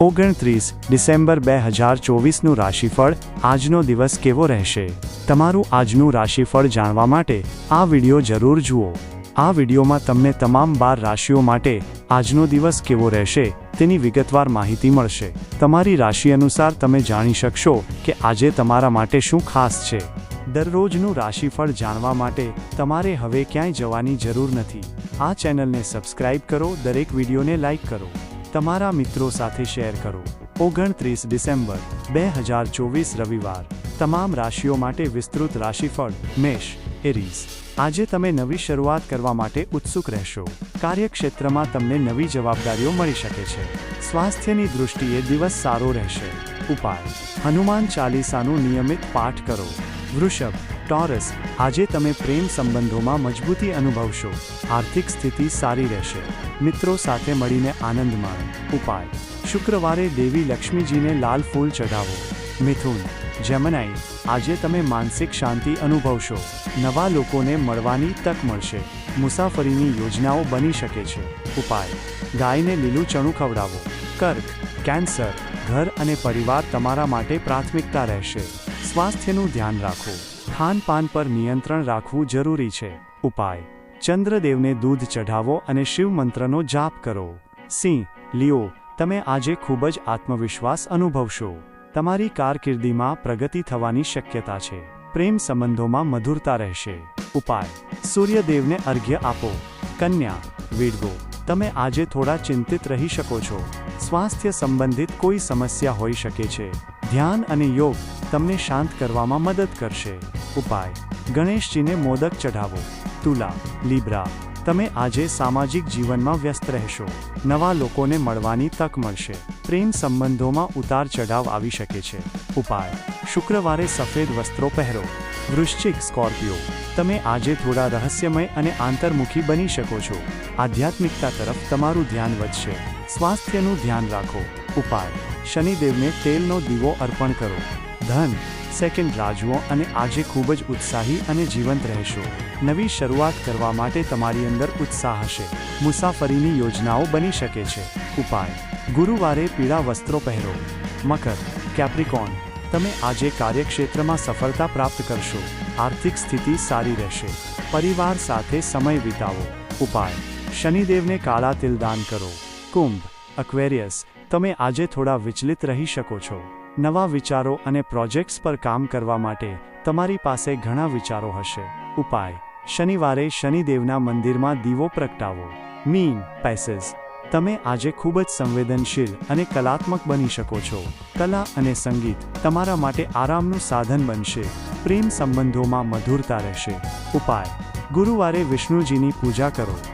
ઓગણત્રીસ ડિસેમ્બર બે હજાર ચોવીસનું રાશિફળ આજનો દિવસ કેવો રહેશે? તમારું આજનું રાશિફળ જાણવા માટે આ વીડિયો જરૂર જુઓ. આ વિડિયોમાં તમને તમામ બાર રાશિઓ માટે આજનો દિવસ કેવો રહેશે તેની વિગતવાર માહિતી મળશે. તમારી રાશિ અનુસાર તમે જાણી શકશો કે આજે તમારા માટે શું ખાસ છે. દરરોજનું રાશિફળ જાણવા માટે તમારે હવે ક્યાંય જવાની જરૂર નથી. આ ચેનલને સબસ્ક્રાઇબ કરો, દરેક વિડીયોને લાઇક કરો. તમારા મિત્રો સાથે શેર કરો. ઓગણત્રીસ ડિસેમ્બર, બે હજાર ચોવીસ રવિવાર. તમામ રાશિઓ માટે વિસ્તૃત રાશિફળ, મેષ, એરીઝ. આજે તમે નવી શરૂઆત કરવા માટે ઉત્સુક રહેશો. કાર્યક્ષેત્રમાં તમને નવી જવાબદારીઓ મળી શકે છે. સ્વાસ્થ્યની દૃષ્ટિએ દિવસ સારો રહેશે. ઉપાય. હનુમાન ચાલીસાનું નિયમિત પાઠ કરો. વૃષભ ટોરસ, આજે તમે પ્રેમ સંબંધોમાં મજબૂતી અનુભવશો. આર્થિક સ્થિતિ સારી રહેશે. મિત્રો સાથે મળીને આનંદ માણો. ઉપાય. શુક્રવારે દેવી લક્ષ્મીજીને લાલ ફૂલ ચઢાવો. મિથુન, જેમનાઈ, આજે તમે માનસિક શાંતિ અનુભવશો. નવા લોકોને મળવાની તક મળશે. મુસાફરીની યોજનાઓ બની શકે છે. ઉપાય. ગાયને લીલું ચણું ખવડાવો. કર્ક, કેન્સર, ઘર અને પરિવાર તમારા માટે પ્રાથમિકતા રહેશે. સ્વાસ્થ્યનું ધ્યાન રાખો. ખાનપાન પર નિયંત્રણ રાખવું જરૂરી છે. ઉપાય. ચંદ્રદેવને દૂધ ચઢાવો અને શિવ મંત્રનો જાપ કરો. સિંહ, લિયો, તમે આજે ખૂબ જ આત્મવિશ્વાસ અનુભવશો. તમારી કારકિર્દીમાં પ્રગતિ થવાની શક્યતા છે. પ્રેમ સંબંધોમાં મધુરતા રહેશે. ઉપાય. સૂર્યદેવને અર્ઘ્ય આપો. કન્યા વીડગો તમે આજે થોડા ચિંતિત રહી શકો છો. સ્વાસ્થ્ય સંબંધિત કોઈ સમસ્યા હોઈ શકે છે. ધ્યાન અને યોગ તમને શાંત કરવામાં મદદ કરશે. ઉપાય. ગણેશજીને મોદક ચઢાવો. તુલા, લીબ્રા, તમે આજે સામાજિક જીવનમાં વ્યસ્ત રહેશો. નવા લોકોને મળવાની તક મળશે. પ્રેમ સંબંધોમાં ઉતાર ચઢાવ આવી શકે છે. ઉપાય. શુક્રવારે સફેદ વસ્ત્રો પહેરો. વૃશ્ચિક સ્કોર્પિયો. તમે આજે થોડા રહસ્યમય અને આંતરમુખી બની શકો છો. આધ્યાત્મિકતા તરફ તમારું ધ્યાન વધશે. સ્વાસ્થ્યનું ધ્યાન રાખો. ઉપાય. શનિદેવને તેલનો દીવો અર્પણ કરો. ધન. સેકન્ડ રાજવો અને આજે ખૂબ જ ઉત્સાહી અને જીવંત રહેશો. નવી શરૂઆત કરવા માટે તમારી અંદર ઉત્સાહ હશે. મુસાફરીની યોજનાઓ બની શકે છે. ઉપાય. ગુરુવારે પીળા વસ્ત્રો પહેરો. મકર. કેપ્રિકોન. તમે આજે કાર્યક્ષેત્રમાં સફળતા પ્રાપ્ત કરશો. આર્થિક સ્થિતિ સારી રહેશે. પરિવાર સાથે સમય વિતાવો. ઉપાય. શનિદેવને કાળા તિલ દાન કરો. કુંભ. અક્વેરિયસ. તમે આજે થોડા વિચલિત રહી શકો છો. નવા વિચારો અને પ્રોજેક્ટ્સ પર કામ કરવા માટે તમારી પાસે ઘણા વિચારો હશે. ઉપાય. શનિવારે શનિદેવના મંદિરમાં દીવો પ્રગટાવો. મીન પેસેસ. તમે આજે ખૂબ જ સંવેદનશીલ અને કલાત્મક બની શકો છો. કલા અને સંગીત તમારા માટે આરામનું સાધન બનશે. પ્રેમ સંબંધોમાં મધુરતા રહેશે. ઉપાય. ગુરુવારે વિષ્ણુજીની પૂજા કરો.